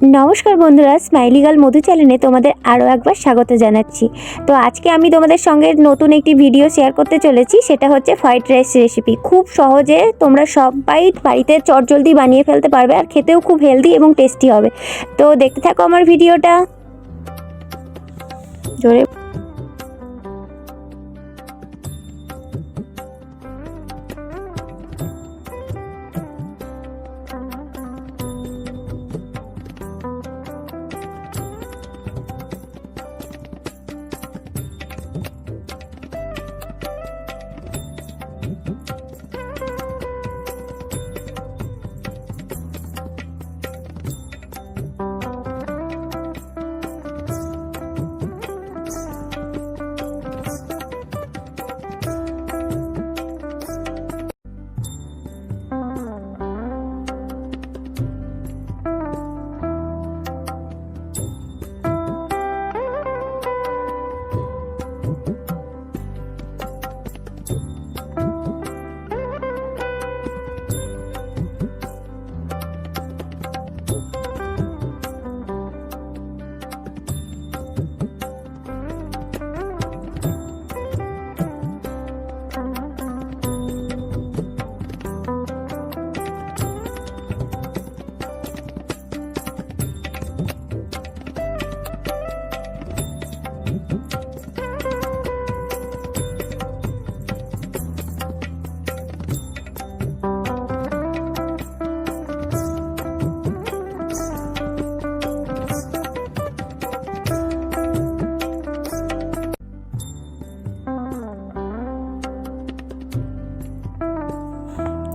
নমস্কার বন্ধুরা, smiley girl মধু চ্যানেলে তোমাদের আরও একবার স্বাগত জানাচ্ছি। তো আজকে আমি তোমাদের সঙ্গে নতুন একটি ভিডিও শেয়ার করতে চলেছি, সেটা হচ্ছে ফ্রাইড রাইস রেসিপি। খুব সহজে তোমরা সবাই বাড়িতে চটজলদি বানিয়ে ফেলতে পারবে আর খেতেও খুব হেলদি এবং টেস্টি হবে। তো দেখতে থাকো আমার ভিডিওটা। জোরে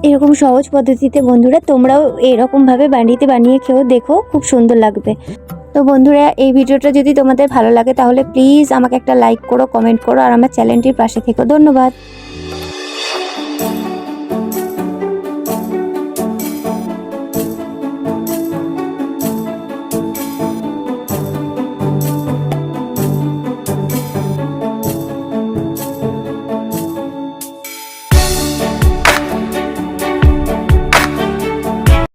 এরকম সহজ পদ্ধতিতে বন্ধুরা তোমরাও এরকমভাবে বাড়িতে বানিয়ে খেয়েও দেখো খুব সুন্দর লাগবে। তো বন্ধুরা, এই ভিডিওটা যদি তোমাদের ভালো লাগে তাহলে প্লিজ আমাকে একটা লাইক করো কমেন্ট করো, আর আমার চ্যানেলটির পাশে থেকো। ধন্যবাদ।